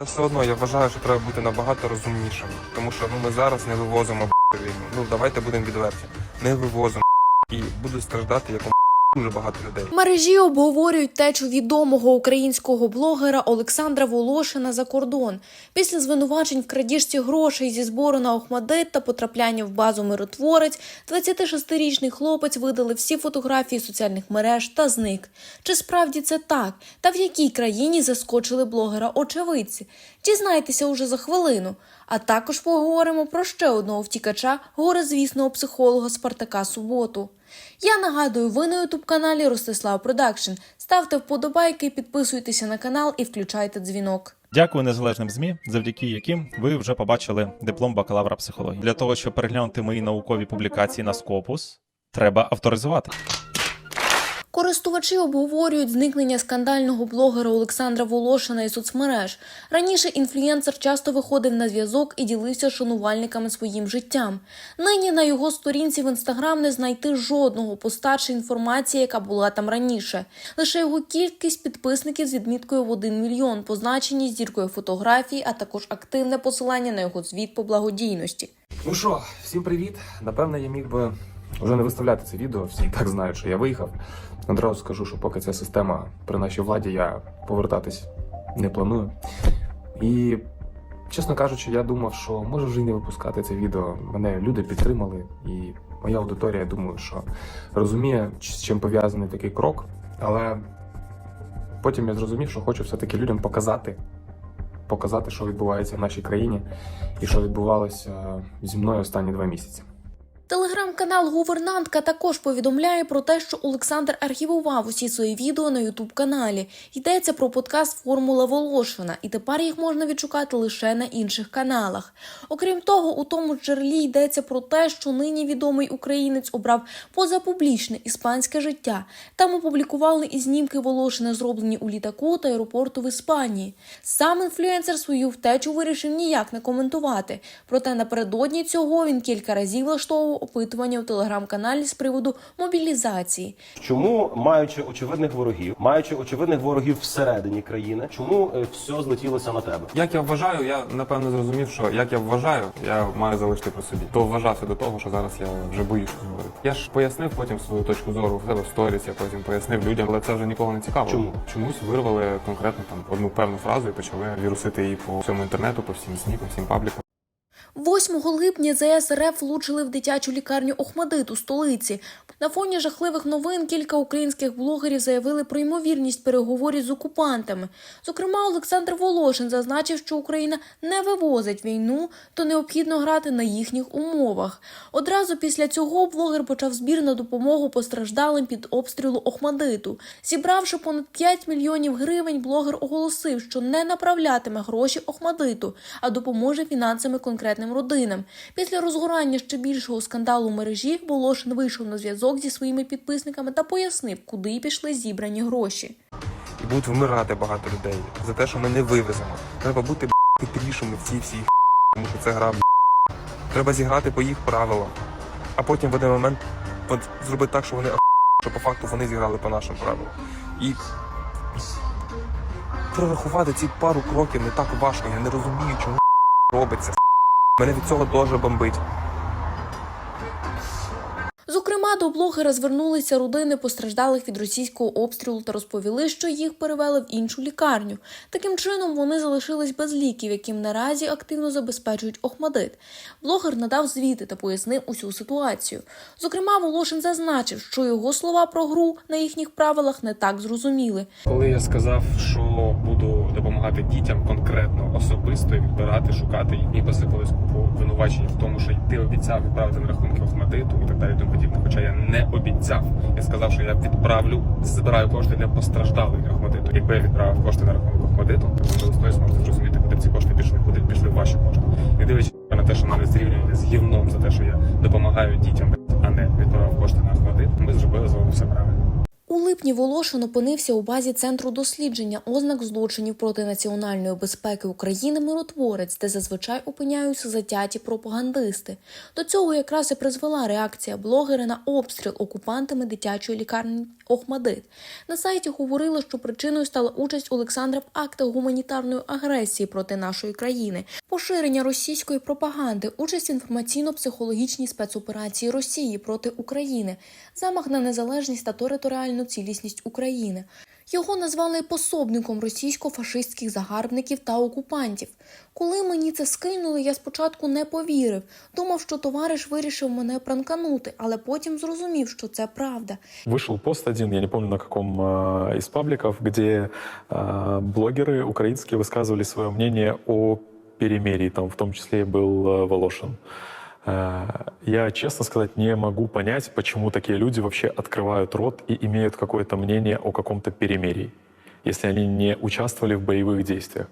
Все одно я вважаю, що треба бути набагато розумнішим, тому що ну ми зараз не вивозимо війну. Ну давайте будемо відверті. Не вивозимо і будуть страждати як дуже багато людей. Мережі обговорюють течу відомого українського блогера Олександра Волошина за кордон після звинувачень в крадіжці грошей зі збору на Охмадит та потрапляння в базу миротворець. 26-річний хлопець видали всі фотографії соціальних мереж та зник. Чи справді це так? Та в якій країні заскочили блогера очевидці? Дізнайтеся уже за хвилину. А також поговоримо про ще одного втікача, горизвісного психолога Спартака Суботу. Я нагадую, ви на ютуб каналі Ростислав Продакшн. Ставте вподобайки, підписуйтеся на канал і включайте дзвінок. Дякую незалежним ЗМІ, завдяки яким ви вже побачили диплом бакалавра психології. Для того, щоб переглянути мої наукові публікації на Scopus, треба авторизувати. Користувачі обговорюють зникнення скандального блогера Олександра Волошина із соцмереж. Раніше інфлюєнсер часто виходив на зв'язок і ділився шанувальниками своїм життям. Нині на його сторінці в інстаграм не знайти жодного поста інформації, яка була там раніше. Лише його кількість підписників з відміткою в 1 мільйон, позначені зіркою фотографій, а також активне посилання на його звіт по благодійності. Ну що, всім привіт. Напевно, я міг би вже не виставляти це відео. Всі так знають, що я виїхав. Одразу скажу, що поки ця система при нашій владі, я повертатись не планую. І, чесно кажучи, я думав, що може вже й не випускати це відео. Мене люди підтримали, і моя аудиторія, я думаю, що розуміє, з чим пов'язаний такий крок. Але потім я зрозумів, що хочу все-таки людям показати, показати, що відбувається в нашій країні і що відбувалося зі мною останні два місяці. Телеграм-канал Гувернантка також повідомляє про те, що Олександр архівував усі свої відео на Ютуб-каналі. Йдеться про подкаст Формула Волошина, і тепер їх можна відшукати лише на інших каналах. Окрім того, у тому джерелі йдеться про те, що нині відомий українець обрав позапублічне іспанське життя. Там опублікували і знімки Волошина, зроблені у літаку та аеропорту в Іспанії. Сам інфлюенсер свою втечу вирішив ніяк не коментувати. Проте напередодні цього він кілька разів влаштовував опитування у телеграм-каналі з приводу мобілізації. Чому, маючи очевидних ворогів, маючи очевидних ворогів всередині країни, чому е, все злетілося на тебе? Як я вважаю, я напевно зрозумів, що як я вважаю, я маю залишити при собі. То вважався до того, що зараз я вже боюсь говорити. Я ж пояснив потім свою точку зору в себе в сторіс, я потім пояснив людям, але це вже нікого не цікаво. Чому? Чомусь вирвали конкретно там одну певну фразу і почали вірусити її по всьому інтернету, по всім ЗМІ, по всім паблікам. 8 липня ЗС влучили в дитячу лікарню Охмадит у столиці. На фоні жахливих новин кілька українських блогерів заявили про ймовірність переговорів з окупантами. Зокрема, Олександр Волошин зазначив, що Україна не вивозить війну, то необхідно грати на їхніх умовах. Одразу після цього блогер почав збір на допомогу постраждалим під обстрілу Охмадиту. Зібравши понад 5 мільйонів гривень, блогер оголосив, що не направлятиме гроші Охмадиту, а допоможе фінансами конкретним родинам. Після розгорання ще більшого скандалу в мережі Волошин вийшов на зв'язок зі своїми підписниками та пояснив, куди пішли зібрані гроші. І будуть вмирати багато людей за те, що ми не вивеземо. Треба бути хитрішими в цій всій тому що це гра. Треба зіграти по їх правилам, а потім в один момент зробити так, що вони що по факту вони зіграли по нашим правилам. І прорахувати ці пару кроків не так важко. Я не розумію, чому робиться. Мене від цього дуже бомбить. До блогера звернулися родини постраждалих від російського обстрілу та розповіли, що їх перевели в іншу лікарню. Таким чином вони залишились без ліків, яким наразі активно забезпечують Охмадит. Блогер надав звіти та пояснив усю ситуацію. Зокрема, Волошин зазначив, що його слова про гру на їхніх правилах не так зрозуміли. Коли я сказав, що буду допомагати дітям конкретно особисто і відбирати, шукати їх, і посипались купу винувачень в тому, що ти обіцяв відправити на рахунки Охмадиту і так далі, тому подібне. Хоча я не обіцяв. Я сказав, що я відправлю, збираю кошти для постраждалих Охмадиту. Якби я відправив кошти на рахунок Охмадиту, то ви листою зможете зрозуміти, куди б ці кошти пішли, куди б пішли ваші кошти. Не дивлячись на те, що мене зрівнює з гівном за те, що я допомагаю дітям, а не відправив кошти на Охмадит, ми зробили з вами все правильно. У липні Волошин опинився у базі Центру дослідження ознак злочинів проти національної безпеки України Миротворець, де зазвичай опиняються затяті пропагандисти. До цього якраз і призвела реакція блогера на обстріл окупантами дитячої лікарні Охмадит. На сайті говорили, що причиною стала участь Олександра в актах гуманітарної агресії проти нашої країни, поширення російської пропаганди, участь в інформаційно-психологічній спецоперації Росії проти України, замах на незалежність та територіальну цілісність України. Його назвали пособником російсько-фашистських загарбників та окупантів. Коли мені це скинули, я спочатку не повірив. Думав, що товариш вирішив мене пранканути, але потім зрозумів, що це правда. Вышел пост один, я не помню на каком э, из пабликов, где э, блогеры украинские высказывали свое мнение о перемирии, там в том числе и был э, Волошин. Э, Я, честно сказать, не могу понять, почему такие люди вообще открывают рот и имеют какое-то мнение о каком-то перемирии, если они не участвовали в боевых действиях.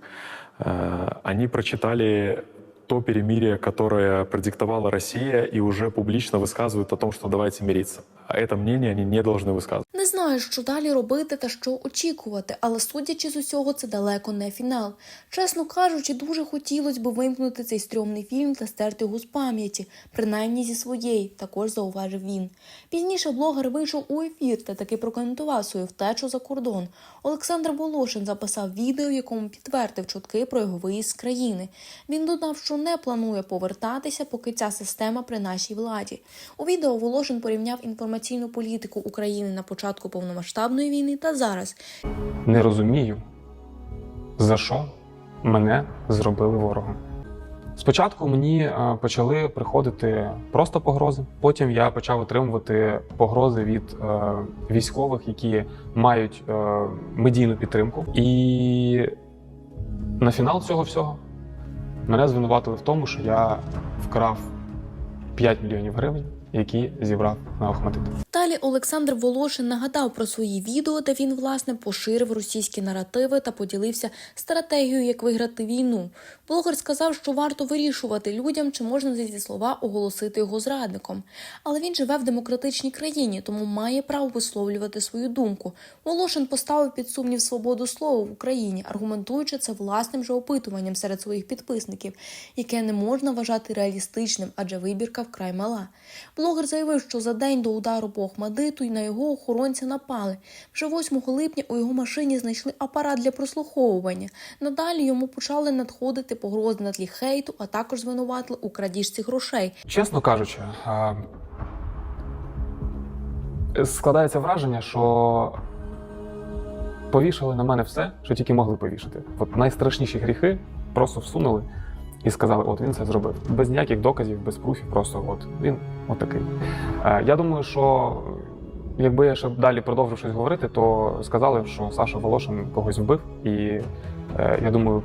Э, Они прочитали то перемирие, которое продиктовала Россия, и уже публично высказывают о том, что давайте мириться. А это мнение они не должны высказывать. Не знаю, що далі робити та що очікувати, але судячи з усього, це далеко не фінал. Чесно кажучи, дуже хотілося б вимкнути цей стрьомний фільм та стерти його з пам'яті, принаймні зі своєї, також зауважив він. Пізніше блогер вийшов у ефір та таки прокоментував свою втечу за кордон. Олександр Волошин записав відео, в якому підтвердив чутки про його виїзд з країни. Він додав, що не планує повертатися, поки ця система при нашій владі. У відео Волошин порівняв інформаційну політику України на початку повномасштабної війни та зараз. Не розумію, за що мене зробили ворогом. Спочатку мені е, почали приходити просто погрози. Потім я почав отримувати погрози від е, військових, які мають е, медійну підтримку. І на фінал цього всього мене звинуватили в тому, що я вкрав 5 мільйонів гривень, які зібрав на Охматит. Далі Олександр Волошин нагадав про свої відео, де він власне поширив російські наративи та поділився стратегією, як виграти війну. Блогер сказав, що варто вирішувати людям, чи можна за ці слова оголосити його зрадником. Але він живе в демократичній країні, тому має право висловлювати свою думку. Волошин поставив під сумнів свободу слова в Україні, аргументуючи це власним же опитуванням серед своїх підписників, яке не можна вважати реалістичним, адже вибірка вкрай мала. Блогер заявив, що за день до удару по Охмадиту й на його охоронця напали. Вже 8 липня у його машині знайшли апарат для прослуховування. Надалі йому почали надходити погрози на тлі хейту, а також звинуватили у крадіжці грошей. Чесно кажучи, складається враження, що повішали на мене все, що тільки могли повішати. От найстрашніші гріхи просто всунули і сказали, от він це зробив. Без ніяких доказів, без пруфів, просто от він от такий. Е, Я думаю, що якби я ще далі продовжив щось говорити, то сказали, що Саша Волошин когось вбив, і е, я думаю,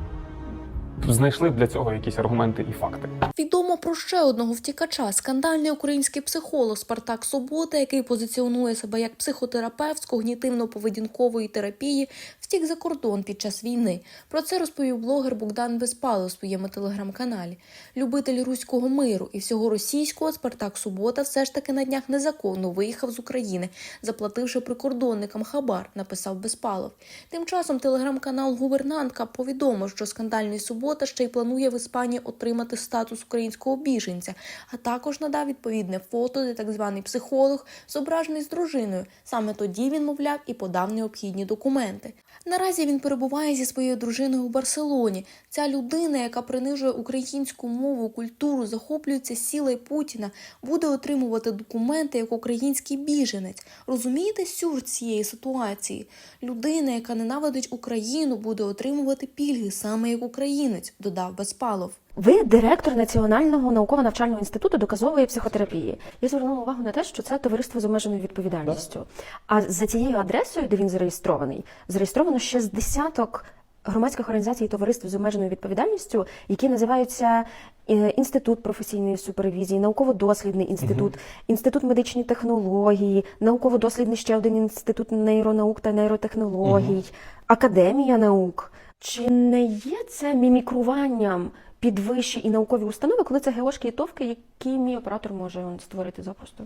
знайшли для цього якісь аргументи і факти. Відомо про ще одного втікача, скандальний український психолог Спартак Собота, який позиціонує себе як психотерапевт з когнітивно-поведінкової терапії, втік за кордон під час війни. Про це розповів блогер Богдан Безпало у своєму телеграм-каналі. Любитель руського миру і всього російського Спартак Субота все ж таки на днях незаконно виїхав з України, заплативши прикордонникам хабар, написав Безпалов. Тим часом телеграм-канал Гувернантка повідомив, що скандальний субота ще й планує в Іспанії отримати статус українського біженця, а також надав відповідне фото, де так званий психолог зображений з дружиною. Саме тоді він, мовляв, і подав необхідні документи. Наразі він перебуває зі своєю дружиною у Барселоні. Ця людина, яка принижує українську мову, культуру, захоплюється сілою Путіна, буде отримувати документи як український біженець. Розумієте сюр цієї ситуації? Людина, яка ненавидить Україну, буде отримувати пільги саме як українець, додав Безпалов. Ви директор Національного науково-навчального інституту доказової психотерапії. Я звернула увагу на те, що це товариство з обмеженою відповідальністю. А за цією адресою, де він зареєстрований, зареєстровано ще з десяток громадських організацій і товариств з обмеженою відповідальністю, які називаються е, Інститут професійної супервізії, науково-дослідний інститут, інститут медичної технології, науково-дослідний ще один інститут нейронаук та нейротехнологій, академія наук. Чи не є це мімікруванням під вищі і наукові установи, коли це геошки і товки, які мій оператор може створити запросто?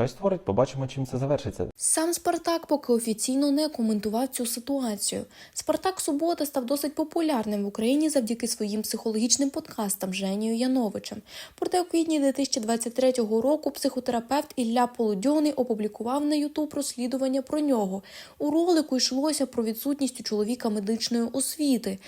Хай створить, побачимо, чим це завершиться. Сам Спартак поки офіційно не коментував цю ситуацію. Спартак Субота став досить популярним в Україні завдяки своїм психологічним подкастам з Женією Яновичем. Проте у квітні 2023 року психотерапевт Ілля Полудьоний опублікував на Ютуб розслідування про нього. У ролику йшлося про відсутність у чоловіка медичної освіти.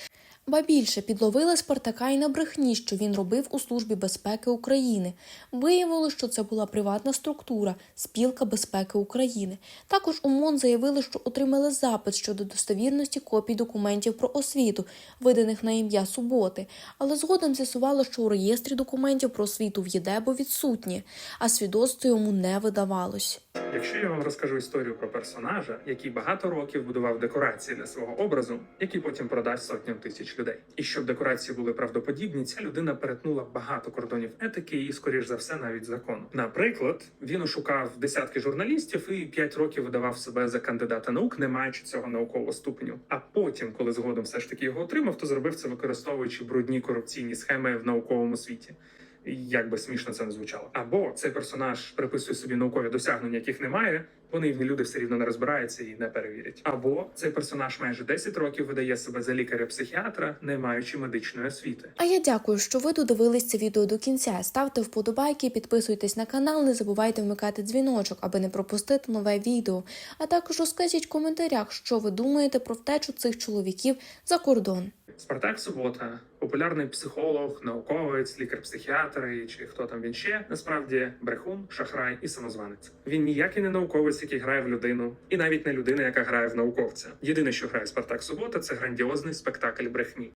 Ба більше підловили Спартака й на брехні, що він робив у Службі безпеки України. Виявилось, що це була приватна структура Спілка безпеки України. Також у МОН заявили, що отримали запит щодо достовірності копій документів про освіту, виданих на ім'я суботи, але згодом з'ясувало, що у реєстрі документів про освіту в ЄДЕБО відсутні, а свідоцтво йому не видавалось. Якщо я вам розкажу історію про персонажа, який багато років будував декорації для свого образу, які потім продасть сотням тисяч людей, і щоб декорації були правдоподібні, ця людина перетнула багато кордонів етики і, скоріш за все, навіть закону. Наприклад, він ошукав десятки журналістів і п'ять років видавав себе за кандидата наук, не маючи цього наукового ступеню. А потім, коли згодом все ж таки його отримав, то зробив це використовуючи брудні корупційні схеми в науковому світі. Як би смішно це не звучало, або цей персонаж приписує собі наукові досягнення, яких немає, бо наївні люди все рівно не розбираються і не перевірять. Або цей персонаж майже 10 років видає себе за лікаря-психіатра, не маючи медичної освіти. А я дякую, що ви додивились це відео до кінця. Ставте вподобайки, підписуйтесь на канал, не забувайте вмикати дзвіночок, аби не пропустити нове відео. А також розкажіть в коментарях, що ви думаєте про втечу цих чоловіків за кордон. Спартак Субота, популярний психолог, науковець, лікар-психіатр чи хто там він ще, насправді брехун, шахрай і самозванець. Він ніякий не науковець, який грає в людину, і навіть не людина, яка грає в науковця. Єдине, що грає Спартак Субота, це грандіозний спектакль брехні.